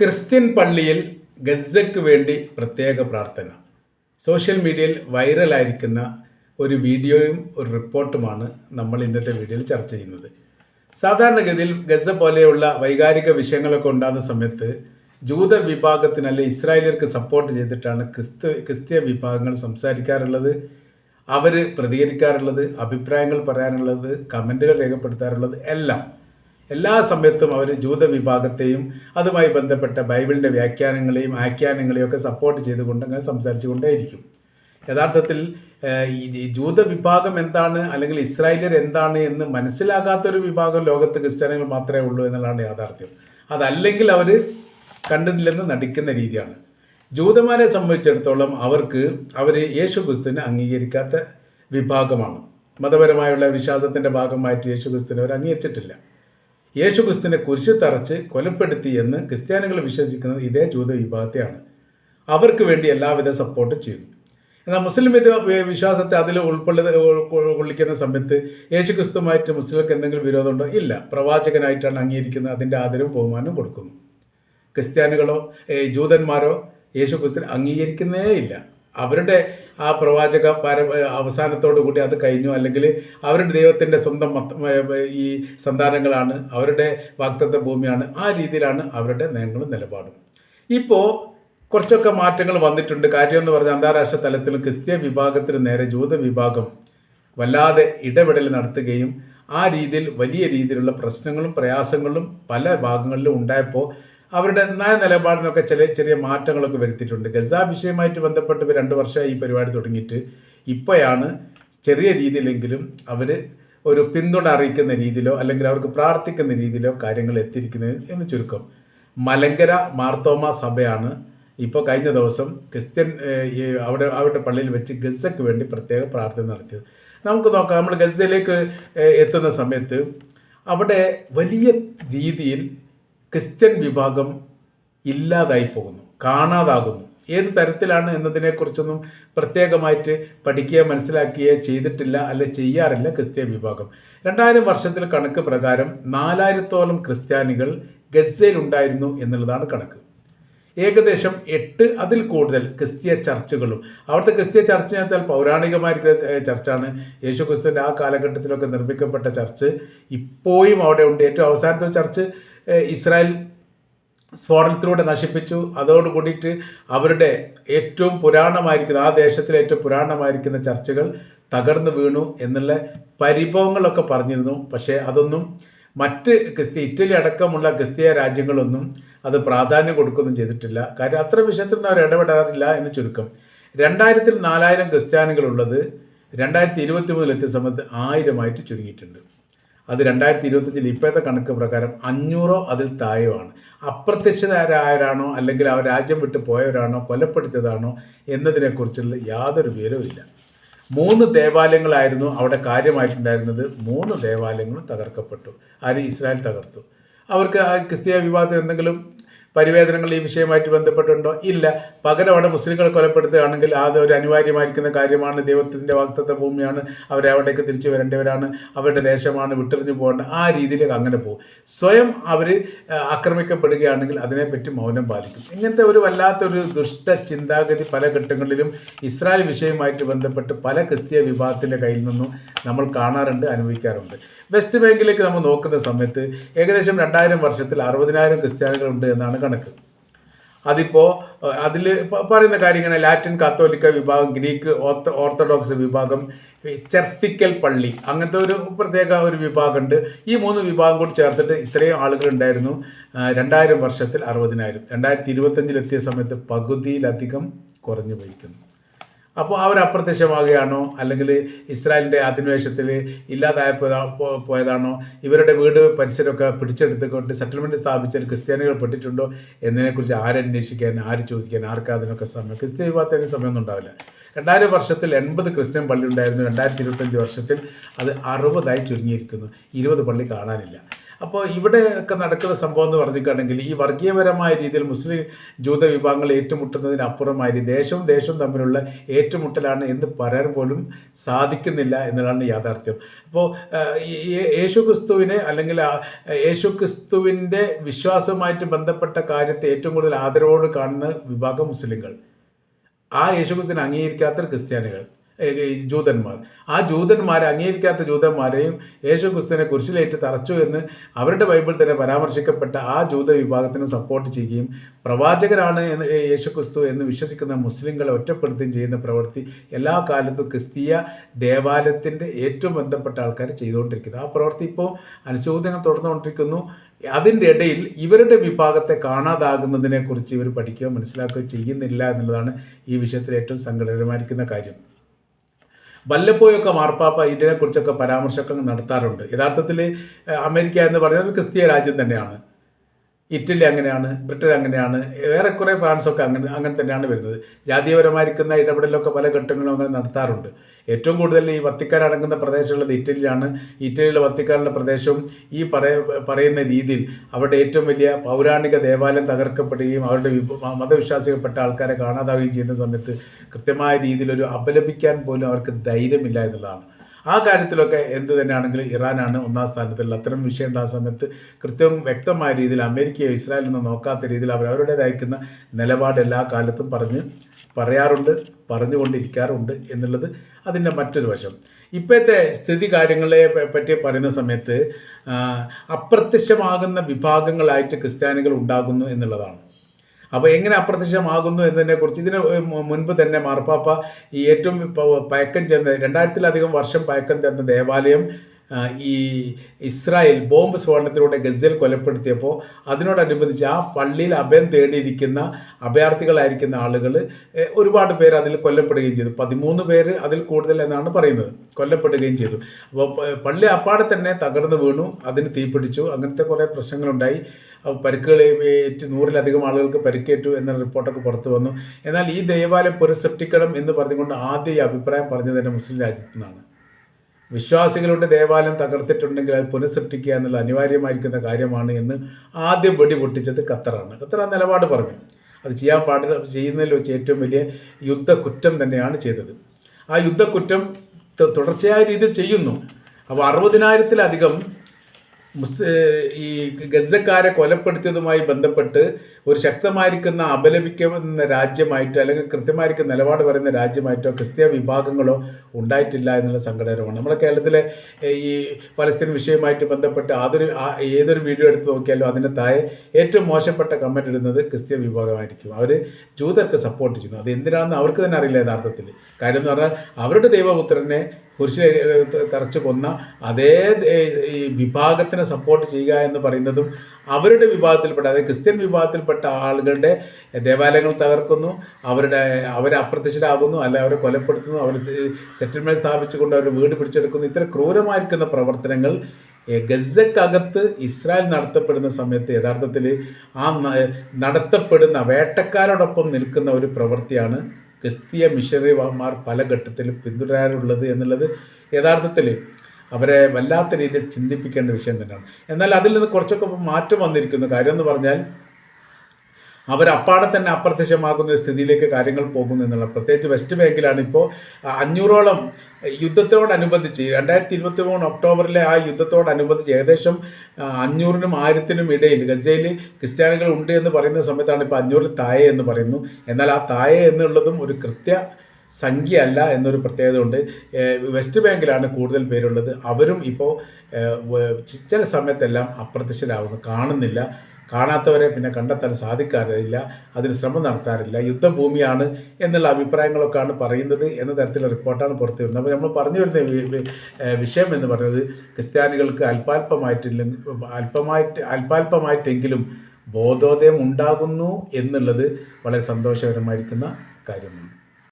Christian പള്ളിയിൽ ഗസയ്ക്ക് വേണ്ടി പ്രത്യേക പ്രാർത്ഥന. സോഷ്യൽ മീഡിയയിൽ വൈറലായിരിക്കുന്ന ഒരു വീഡിയോയും ഒരു റിപ്പോർട്ടുമാണ് നമ്മൾ ഇന്നത്തെ വീഡിയോയിൽ ചർച്ച ചെയ്യുന്നത്. സാധാരണഗതിയിൽ ഗസ പോലെയുള്ള വൈകാരിക വിഷയങ്ങളൊക്കെ ഉണ്ടാകുന്ന സമയത്ത് ജൂത വിഭാഗത്തിനല്ല ഇസ്രായേലിയർക്ക് സപ്പോർട്ട് ചെയ്തിട്ടാണ് ക്രിസ്തു ക്രിസ്തീയ വിഭാഗങ്ങൾ സംസാരിക്കാറുള്ളത് അവർ പ്രതികരിക്കാറുള്ളത് അഭിപ്രായങ്ങൾ പറയാനുള്ളത് കമന്റുകൾ രേഖപ്പെടുത്താറുള്ളത് എല്ലാം. എല്ലാ സമയത്തും അവർ ജൂത വിഭാഗത്തെയും അതുമായി ബന്ധപ്പെട്ട ബൈബിളിന്റെ വ്യാഖ്യാനങ്ങളെയും ആഖ്യാനങ്ങളെയും ഒക്കെ സപ്പോർട്ട് ചെയ്തുകൊണ്ട് അങ്ങനെ സംസാരിച്ചു കൊണ്ടേയിരിക്കും യഥാർത്ഥത്തിൽ ഈ ജൂത വിഭാഗം എന്താണ് അല്ലെങ്കിൽ ഇസ്രായേലിയർ എന്താണ് എന്ന് മനസ്സിലാകാത്തൊരു വിഭാഗം ലോകത്ത് ക്രിസ്ത്യാനികൾ മാത്രമേ ഉള്ളൂ എന്നുള്ളതാണ് യാഥാർത്ഥ്യം. അതല്ലെങ്കിൽ അവർ കണ്ടില്ലെന്ന് നടിക്കുന്ന രീതിയാണ്. ജൂതന്മാരെ സംബന്ധിച്ചിടത്തോളം അവർക്ക് അവർ യേശു ക്രിസ്തുവിനെ അംഗീകരിക്കാത്ത വിഭാഗമാണ്. മതപരമായുള്ള വിശ്വാസത്തിന്റെ ഭാഗമായിട്ട് യേശു ക്രിസ്തുവിനെ അവർ അംഗീകരിച്ചിട്ടില്ല. യേശു ക്രിസ്തുവിനെ കുരിശ് തറച്ച് കൊലപ്പെടുത്തി എന്ന് ക്രിസ്ത്യാനികൾ വിശ്വസിക്കുന്നത് ഇതേ ജൂത വിഭാഗത്തെയാണ് അവർക്ക് വേണ്ടി എല്ലാവിധ സപ്പോർട്ട് ചെയ്യുന്നു. എന്നാൽ മുസ്ലിം വിശ്വാസത്തെ അതിൽ ഉൾക്കൊള്ളി കൊള്ളിക്കുന്ന സമയത്ത് യേശു ക്രിസ്തുമായിട്ട് മുസ്ലിങ്ങൾക്ക് എന്തെങ്കിലും വിരോധമുണ്ടോ? ഇല്ല. പ്രവാചകനായിട്ടാണ് അംഗീകരിക്കുന്നത്. അതിന്റെ ആദരവും ബഹുമാനവും കൊടുക്കുന്നു. ക്രിസ്ത്യാനികളോ ജൂതന്മാരോ യേശു ക്രിസ്തു അംഗീകരിക്കുന്നേ ഇല്ല. അവരുടെ ആ പ്രവാചക പാര അവസാനത്തോടു കൂടി അത് കഴിഞ്ഞു. അല്ലെങ്കിൽ അവരുടെ ദൈവത്തിന്റെ സ്വന്തം ഈ സന്താനങ്ങളാണ് അവരുടെ വാക്തത്വ ഭൂമിയാണ് ആ രീതിയിലാണ് അവരുടെ നയങ്ങളും നിലപാടും. ഇപ്പോൾ കുറച്ചൊക്കെ മാറ്റങ്ങൾ വന്നിട്ടുണ്ട്. കാര്യം എന്ന് പറഞ്ഞാൽ അന്താരാഷ്ട്ര തലത്തിൽ ക്രിസ്ത്യ വിഭാഗത്തിന് നേരെ ജൂത വിഭാഗം വല്ലാതെ ഇടപെടൽ നടത്തുകയും ആ രീതിയിൽ വലിയ രീതിയിലുള്ള പ്രശ്നങ്ങളും പ്രയാസങ്ങളും പല ഭാഗങ്ങളിലും ഉണ്ടായപ്പോൾ അവരുടെ നയ നിലപാടിനൊക്കെ ചില ചെറിയ മാറ്റങ്ങളൊക്കെ വരുത്തിയിട്ടുണ്ട്. ഗസ വിഷയമായിട്ട് ബന്ധപ്പെട്ട് ഇവർ രണ്ട് വർഷമായി ഈ പരിപാടി തുടങ്ങിയിട്ട് ഇപ്പോഴാണ് ചെറിയ രീതിയിലെങ്കിലും അവർ ഒരു പിന്തുണ അറിയിക്കുന്ന രീതിയിലോ അല്ലെങ്കിൽ അവർക്ക് പ്രാർത്ഥിക്കുന്ന രീതിയിലോ കാര്യങ്ങൾ എത്തിയിരിക്കുന്നത് എന്ന് ചുരുക്കം. മലങ്കര മാർത്തോമ സഭയാണ് ഇപ്പോൾ കഴിഞ്ഞ ദിവസം ക്രിസ്ത്യൻ അവിടെ അവരുടെ പള്ളിയിൽ വെച്ച് ഗസയ്ക്ക് വേണ്ടി പ്രത്യേക പ്രാർത്ഥന നടത്തിയത്. നമുക്ക് നോക്കാം നമ്മൾ ഗസയിലേക്ക് എത്തുന്ന സമയത്ത് അവിടെ വലിയ രീതിയിൽ ക്രിസ്ത്യൻ വിഭാഗം ഇല്ലാതായി പോകുന്നു കാണാതാകുന്നു. ഏത് തരത്തിലാണ് എന്നതിനെക്കുറിച്ചൊന്നും പ്രത്യേകമായിട്ട് പഠിക്കുകയോ മനസ്സിലാക്കുകയോ ചെയ്തിട്ടില്ല അല്ലെ ചെയ്യാറില്ല ക്രിസ്ത്യൻ വിഭാഗം. രണ്ടായിരം വർഷത്തിൽ കണക്ക് പ്രകാരം നാലായിരത്തോളം ക്രിസ്ത്യാനികൾ ഗസയിലുണ്ടായിരുന്നു എന്നുള്ളതാണ് കണക്ക്. ഏകദേശം എട്ട് അതിൽ കൂടുതൽ ക്രിസ്തീയ ചർച്ചുകളും. അവിടുത്തെ ക്രിസ്തീയ ചർച്ച വെച്ചാൽ പൗരാണികമായിരിക്കുന്ന ചർച്ചാണ്. യേശു ക്രിസ്തുവിന്റെ ആ കാലഘട്ടത്തിലൊക്കെ നിർമ്മിക്കപ്പെട്ട ചർച്ച് ഇപ്പോഴും അവിടെ ഉണ്ട്. ഏറ്റവും അവസാനത്തെ ചർച്ച് ഇസ്രായേൽ സ്ഫോടനത്തിലൂടെ നശിപ്പിച്ചു. അതോട് കൂടിയിട്ട് അവരുടെ ഏറ്റവും പുരാണമായിരിക്കുന്ന ആ ദേശത്തിലെ ഏറ്റവും പുരാണമായിരിക്കുന്ന ചർച്ചകൾ തകർന്നു വീണു എന്നുള്ള പരിഭവങ്ങളൊക്കെ പറഞ്ഞിരുന്നു. പക്ഷേ അതൊന്നും മറ്റ് ക്രിസ്ത്യ ഇറ്റലി അടക്കമുള്ള ക്രിസ്തീയ രാജ്യങ്ങളൊന്നും അത് പ്രാധാന്യം കൊടുക്കുകയൊന്നും ചെയ്തിട്ടില്ല. കാര്യം അത്ര വിഷയത്തിൽ അവർ ഇടപെടാറില്ല എന്ന് ചുരുക്കം. രണ്ടായിരത്തിൽ നാലായിരം ക്രിസ്ത്യാനികളുള്ളത് രണ്ടായിരത്തി ഇരുപത്തി മൂന്നിലെത്തിയ സമയത്ത് ആയിരമായിട്ട് ചുരുങ്ങിയിട്ടുണ്ട്. അത് രണ്ടായിരത്തി ഇരുപത്തഞ്ചിൽ ഇപ്പോഴത്തെ കണക്ക് പ്രകാരം അഞ്ഞൂറോ അതിൽ താഴെയാണ് അപ്രത്യക്ഷരാരാണോ അല്ലെങ്കിൽ ആ രാജ്യം വിട്ട് പോയവരാണോ കൊലപ്പെടുത്തിയതാണോ എന്നതിനെക്കുറിച്ചുള്ള യാതൊരു വിവരവുമില്ല. മൂന്ന് ദേവാലയങ്ങളായിരുന്നു അവിടെ കാര്യമായിട്ടുണ്ടായിരുന്നത്. മൂന്ന് ദേവാലയങ്ങളും തകർക്കപ്പെട്ടു. ആര്? ഇസ്രായേൽ തകർത്തു. അവർക്ക് ആ ക്രിസ്തീയ വിവാദത്തിൽ എന്തെങ്കിലും പരിവേദനങ്ങൾ ഈ വിഷയമായിട്ട് ബന്ധപ്പെട്ടുണ്ടോ? ഇല്ല. പകരമാണ് മുസ്ലിങ്ങൾ കൊലപ്പെടുത്തുകയാണെങ്കിൽ അത് ഒരു അനിവാര്യമായിരിക്കുന്ന കാര്യമാണ്. ദൈവത്തിന്റെ വാക്തത്വ ഭൂമിയാണ്. അവരെ അവിടേക്ക് തിരിച്ചു വരേണ്ടവരാണ്. അവരുടെ ദേശമാണ് വിട്ടെറിഞ്ഞു പോകേണ്ട. ആ രീതിയിലേക്ക് അങ്ങനെ പോകും. സ്വയം അവർ ആക്രമിക്കപ്പെടുകയാണെങ്കിൽ അതിനെപ്പറ്റി മൗനം പാലിക്കും. ഇങ്ങനത്തെ ഒരു വല്ലാത്തൊരു ദുഷ്ട ചിന്താഗതി പല ഘട്ടങ്ങളിലും ഇസ്രായേൽ വിഷയവുമായിട്ട് ബന്ധപ്പെട്ട് പല ക്രിസ്തീയ വിഭാഗത്തിന്റെ കയ്യിൽ നിന്നും നമ്മൾ കാണാറുണ്ട് അനുഭവിക്കാറുണ്ട്. വെസ്റ്റ് ബാങ്കിലേക്ക് നമ്മൾ നോക്കുന്ന സമയത്ത് ഏകദേശം രണ്ടായിരം വർഷത്തിൽ അറുപതിനായിരം ക്രിസ്ത്യാനികളുണ്ട് എന്നാണ് കണക്ക്. അതിപ്പോൾ അതിൽ പറയുന്ന കാര്യം ഇങ്ങനെ ലാറ്റിൻ കാത്തോലിക്ക വിഭാഗം ഗ്രീക്ക് ഓർത്ത ഓർത്തഡോക്സ് വിഭാഗം ചെർത്തിക്കൽ പള്ളി അങ്ങനത്തെ ഒരു പ്രത്യേക ഒരു വിഭാഗമുണ്ട് ഈ മൂന്ന് വിഭാഗം കൂടി ചേർത്തിട്ട് ഇത്രയും ആളുകൾ ഉണ്ടായിരുന്നു രണ്ടായിരം വർഷത്തിൽ അറുപതിനായിരം. രണ്ടായിരത്തി ഇരുപത്തഞ്ചിലെത്തിയ സമയത്ത് പകുതിയിലധികം കുറഞ്ഞു പോയിരിക്കുന്നു. അപ്പോൾ അവർ അപ്രത്യക്ഷമാകുകയാണോ? അല്ലെങ്കിൽ ഇസ്രായേലിന്റെ അധിനിവേശത്തിൽ ഇല്ലാതായ പോയതാണോ? ഇവരുടെ വീട് പരിസരമൊക്കെ പിടിച്ചെടുത്തുകൊണ്ട് സെറ്റിൽമെന്റ് സ്ഥാപിച്ചാൽ ക്രിസ്ത്യാനികൾ പെട്ടിട്ടുണ്ടോ? എന്നതിനെക്കുറിച്ച് ആരന്വേഷിക്കാൻ ആര് ചോദിക്കാൻ ആർക്കും അതിനൊക്കെ സമയം? ക്രിസ്ത്യ വിഭാഗത്തിന് സമയമൊന്നും ഉണ്ടാവില്ല. രണ്ടായിരം വർഷത്തിൽ എൺപത് ക്രിസ്ത്യൻ പള്ളി ഉണ്ടായിരുന്നു രണ്ടായിരത്തി ഇരുപത്തഞ്ച് വർഷത്തിൽ അത് അറുപതായി ചുരുങ്ങിയിരിക്കുന്നു. ഇരുപത് പള്ളി കാണാനില്ല. അപ്പോൾ ഇവിടെ ഒക്കെ നടക്കുന്ന സംഭവം എന്ന് പറഞ്ഞിട്ടുണ്ടെങ്കിൽ ഈ വർഗീയപരമായ രീതിയിൽ മുസ്ലിം ജൂത വിഭാഗങ്ങൾ ഏറ്റുമുട്ടുന്നതിനപ്പുറമായി ദേശവും ദേശവും തമ്മിലുള്ള ഏറ്റുമുട്ടലാണ് എന്ന് പറയാൻ പോലും സാധിക്കുന്നില്ല എന്നതാണ് യാഥാർത്ഥ്യം. അപ്പോൾ യേശു ക്രിസ്തുവിനെ അല്ലെങ്കിൽ യേശു ക്രിസ്തുവിന്റെ വിശ്വാസവുമായിട്ട് ബന്ധപ്പെട്ട കാര്യത്തെ ഏറ്റവും കൂടുതൽ ആദരവോട് കാണുന്ന വിഭാഗം മുസ്ലിങ്ങൾ. ആ യേശുക്രിസ്തുവിനെ അംഗീകരിക്കാത്ത ക്രിസ്ത്യാനികൾ. ജൂതന്മാർ. ആ ജൂതന്മാരെ അംഗീകരിക്കാത്ത ജൂതന്മാരെയും യേശു ക്രിസ്തുവിനെ കുരിശിലേറ്റ് തറച്ചു എന്ന് അവരുടെ ബൈബിൾ തന്നെ പരാമർശിക്കപ്പെട്ട ആ ജൂത വിഭാഗത്തിന് സപ്പോർട്ട് ചെയ്യുകയും പ്രവാചകരാണ് എന്ന് യേശു ക്രിസ്തു എന്ന് വിശ്വസിക്കുന്ന മുസ്ലിങ്ങളെ ഒറ്റപ്പെടുത്തുകയും ചെയ്യുന്ന പ്രവൃത്തി എല്ലാ കാലത്തും ക്രിസ്തീയ ദേവാലയത്തിന്റെ ഏറ്റവും ബന്ധപ്പെട്ട ആൾക്കാർ ചെയ്തുകൊണ്ടിരിക്കുന്നത് ആ പ്രവൃത്തി ഇപ്പോൾ അനുശോചനം തുടർന്നുകൊണ്ടിരിക്കുന്നു. അതിന്റെ ഇടയിൽ ഇവരുടെ വിഭാഗത്തെ കാണാതാകുന്നതിനെക്കുറിച്ച് ഇവർ പഠിക്കുകയോ മനസ്സിലാക്കുകയോ ചെയ്യുന്നില്ല എന്നുള്ളതാണ് ഈ വിഷയത്തിൽ ഏറ്റവും സങ്കടകരമായിരിക്കുന്ന കാര്യം. വല്ലപ്പോഴൊക്കെ മാർപ്പാപ്പ ഇതിനെക്കുറിച്ചൊക്കെ പരാമർശങ്ങൾ നടത്താറുണ്ട്. യഥാർത്ഥത്തിൽ അമേരിക്ക എന്ന് പറയുന്നത് ക്രിസ്തീയ രാജ്യം തന്നെയാണ്. ഇറ്റലി അങ്ങനെയാണ് ബ്രിട്ടൻ അങ്ങനെയാണ് ഏറെക്കുറെ ഫ്രാൻസൊക്കെ അങ്ങനെ അങ്ങനെ തന്നെയാണ് വരുന്നത്. ജാതീയപരമായിരിക്കുന്ന ഇടപെടലൊക്കെ പല ഘട്ടങ്ങളും അങ്ങനെ നടത്താറുണ്ട്. ഏറ്റവും കൂടുതൽ ഈ വത്തിക്കാൻ അടങ്ങുന്ന പ്രദേശമുള്ളത് ഇറ്റലിയാണ് ഇറ്റലിയിലെ വത്തിക്കാനുള്ള പ്രദേശവും ഈ പറയ പറയുന്ന രീതിയിൽ അവരുടെ ഏറ്റവും വലിയ പൗരാണിക ദേവാലയം തകർക്കപ്പെടുകയും അവരുടെ മതവിശ്വാസികപ്പെട്ട ആൾക്കാരെ കാണാതാവുകയും ചെയ്യുന്ന സമയത്ത് കൃത്യമായ രീതിയിൽ ഒരു അപലപിക്കാൻ പോലും അവർക്ക് ധൈര്യമില്ല എന്നുള്ളതാണ്. ആ കാര്യത്തിലൊക്കെ എന്ത് തന്നെയാണെങ്കിലും ഇറാനാണ് ഒന്നാം സ്ഥാനത്തുള്ള അത്തരം വിഷയം ഉണ്ടാകുന്ന സമയത്ത് കൃത്യവും വ്യക്തമായ രീതിയിൽ അമേരിക്കയോ ഇസ്രായേലിനോ നോക്കാത്ത രീതിയിൽ അവർ അവരുടേതായിരിക്കുന്ന നിലപാട് എല്ലാ കാലത്തും പറഞ്ഞ് പറയാറുണ്ട് പറഞ്ഞുകൊണ്ടിരിക്കാറുണ്ട് എന്നുള്ളത് അതിന്റെ മറ്റൊരു വശം. ഇപ്പോഴത്തെ സ്ഥിതി കാര്യങ്ങളെ പറ്റി പറയുന്ന സമയത്ത് അപ്രത്യക്ഷമാകുന്ന വിഭാഗങ്ങളായിട്ട് ക്രിസ്ത്യാനികൾ ഉണ്ടാകുന്നു എന്നുള്ളതാണ്. അപ്പോൾ എങ്ങനെ അപ്രത്യക്ഷമാകുന്നു എന്നതിനെക്കുറിച്ച് ഇതിന് മുൻപ് തന്നെ മാർപ്പാപ്പ ഈ ഏറ്റവും പയക്കം ചെന്ന രണ്ടായിരത്തിലധികം വർഷം പയക്കം ചെന്ന ദേവാലയം ഈ ഇസ്രായേൽ ബോംബ് സ്ഫോടനത്തിലൂടെ ഗസൽ കൊലപ്പെടുത്തിയപ്പോൾ അതിനോടനുബന്ധിച്ച് ആ പള്ളിയിൽ അഭയം തേടിയിരിക്കുന്ന അഭയാർത്ഥികളായിരിക്കുന്ന ആളുകൾ ഒരുപാട് പേർ അതിൽ കൊല്ലപ്പെടുകയും ചെയ്തു. പതിമൂന്ന് പേര് അതിൽ കൂടുതൽ എന്നാണ് പറയുന്നത്. കൊല്ലപ്പെടുകയും ചെയ്തു. അപ്പോൾ പള്ളി അപ്പാടെ തന്നെ തകർന്നു വീണു. അതിന് തീപിടിച്ചു. അങ്ങനത്തെ കുറേ പ്രശ്നങ്ങളുണ്ടായി. പരിക്കുകൾ ഏറ്റ് നൂറിലധികം ആളുകൾക്ക് പരിക്കേറ്റു എന്ന റിപ്പോർട്ടൊക്കെ പുറത്തു വന്നു. എന്നാൽ ഈ ദേവാലയം പുനഃസൃഷ്ടിക്കണം എന്ന് പറഞ്ഞുകൊണ്ട് ആദ്യം ഈ അഭിപ്രായം പറഞ്ഞത് തന്നെ മുസ്ലിം രാജ്യത്തു നിന്നാണ് വിശ്വാസികളുടെ ദേവാലയം തകർത്തിട്ടുണ്ടെങ്കിൽ അത് പുനഃസൃഷ്ടിക്കുക എന്നുള്ള അനിവാര്യമായിരിക്കുന്ന കാര്യമാണ് എന്ന് ആദ്യം വെടി പൊട്ടിച്ചത് ഖത്തറാണ്. ഖത്തർ ആ നിലപാട് പറഞ്ഞു. അത് ചെയ്യാൻ പാടില്ല ചെയ്യുന്നതിൽ വെച്ച് ഏറ്റവും വലിയ യുദ്ധക്കുറ്റം തന്നെയാണ് ചെയ്തത്. ആ യുദ്ധക്കുറ്റം തുടർച്ചയായ രീതിയിൽ ചെയ്യുന്നു. അപ്പോൾ അറുപതിനായിരത്തിലധികം ഈ ഗസക്കാരെ കൊലപ്പെടുത്തിയതുമായി ബന്ധപ്പെട്ട് ഒരു ശക്തമായിരിക്കുന്ന അപലപിക്കുന്ന രാജ്യമായിട്ടോ അല്ലെങ്കിൽ കൃത്യമായിരിക്കുന്ന നിലപാട് പറയുന്ന രാജ്യമായിട്ടോ ക്രിസ്ത്യ വിഭാഗങ്ങളോ ഉണ്ടായിട്ടില്ല എന്നുള്ള സങ്കടകരമാണ്. നമ്മുടെ കേരളത്തിലെ ഈ പലസ്തീൻ വിഷയവുമായിട്ട് ബന്ധപ്പെട്ട് അതൊരു ഏതൊരു വീഡിയോ എടുത്ത് നോക്കിയാലും അതിന്റെ താഴെ ഏറ്റവും മോശപ്പെട്ട കമന്റ് ഇടുന്നത് ക്രിസ്ത്യ വിഭാഗമായിരിക്കും. അവർ ജൂതർക്ക് സപ്പോർട്ട് ചെയ്യുന്നു. അത് എന്തിനാണെന്ന് അവർക്ക് തന്നെ അറിയില്ല യഥാർത്ഥത്തിൽ. കാര്യം എന്ന് പറഞ്ഞാൽ അവരുടെ ദൈവപുത്രനെ കുരിശിൽ തറച്ച് കൊന്ന അതേ ഈ വിഭാഗത്തിനെ സപ്പോർട്ട് ചെയ്യുക എന്ന് പറയുന്നതും അവരുടെ വിഭാഗത്തിൽപ്പെട്ട അതായത് ക്രിസ്ത്യൻ വിഭാഗത്തിൽപ്പെട്ട ആളുകളുടെ ദേവാലയങ്ങൾ തകർക്കുന്നു അവരുടെ അവരെ അപ്രത്യക്ഷരാകുന്നു അല്ല അവരെ കൊലപ്പെടുത്തുന്നു അവർ സെറ്റിൽമെന്റ് സ്ഥാപിച്ചുകൊണ്ട് അവരുടെ വീട് പിടിച്ചെടുക്കുന്നു. ഇത്ര ക്രൂരമായിരിക്കുന്ന പ്രവർത്തനങ്ങൾ ഗസക്കകത്ത് ഇസ്രായേൽ നടത്തപ്പെടുന്ന സമയത്ത് യഥാർത്ഥത്തിൽ ആ നടത്തപ്പെടുന്ന വേട്ടക്കാരോടൊപ്പം നിൽക്കുന്ന ഒരു പ്രവൃത്തിയാണ് ക്രിസ്തീയ മിഷണറിമാർ പല ഘട്ടത്തിലും പിന്തുടരാറുള്ളത് എന്നുള്ളത് യഥാർത്ഥത്തിൽ അവരെ വല്ലാത്ത രീതിയിൽ ചിന്തിപ്പിക്കേണ്ട വിഷയം തന്നെയാണ്. എന്നാൽ അതിൽ നിന്ന് കുറച്ചൊക്കെ മാറ്റം വന്നിരിക്കുന്നു. കാര്യം എന്ന് പറഞ്ഞാൽ അവരപ്പാടെ തന്നെ അപ്രത്യക്ഷമാകുന്ന സ്ഥിതിയിലേക്ക് കാര്യങ്ങൾ പോകുന്നു എന്നുള്ള പ്രത്യേകിച്ച് വെസ്റ്റ് ബാങ്കിലാണ് ഇപ്പോൾ അഞ്ഞൂറോളം യുദ്ധത്തോടനുബന്ധിച്ച് രണ്ടായിരത്തി ഇരുപത്തി മൂന്ന് ഒക്ടോബറിലെ ആ യുദ്ധത്തോടനുബന്ധിച്ച് ഏകദേശം അഞ്ഞൂറിനും ആയിരത്തിനും ഇടയിൽ ഗസയിൽ ക്രിസ്ത്യാനികൾ ഉണ്ട് എന്ന് പറയുന്ന സമയത്താണ് ഇപ്പോൾ അഞ്ഞൂറിൽ താഴെ എന്ന് പറയുന്നു. എന്നാൽ ആ താഴെ എന്നുള്ളതും ഒരു കൃത്യ സംഖ്യ അല്ല എന്നൊരു പ്രത്യേകത ഉണ്ട് വെസ്റ്റ് ബാങ്കിലാണ് കൂടുതൽ പേരുള്ളത്. അവരും ഇപ്പോൾ ചില സമയത്തെല്ലാം അപ്രത്യക്ഷരാകുന്നു കാണുന്നില്ല. കാണാത്തവരെ പിന്നെ കണ്ടെത്താൻ സാധിക്കാറില്ല അതിന് ശ്രമം നടത്താറില്ല യുദ്ധഭൂമിയാണ് എന്നുള്ള അഭിപ്രായങ്ങളൊക്കെയാണ് പറയുന്നത് എന്ന തരത്തിലുള്ള റിപ്പോർട്ടാണ് പുറത്തു വരുന്നത് അപ്പോൾ നമ്മൾ പറഞ്ഞു വരുന്ന വിഷയം എന്ന് പറയുന്നത് ക്രിസ്ത്യാനികൾക്ക് അല്പാൽപമായിട്ടില്ലെങ്കിൽ അല്പമായിട്ട് അല്പാൽപമായിട്ടെങ്കിലും ബോധോദയം ഉണ്ടാകുന്നു എന്നുള്ളത് വളരെ സന്തോഷകരമായിരിക്കുന്ന കാര്യമാണ്.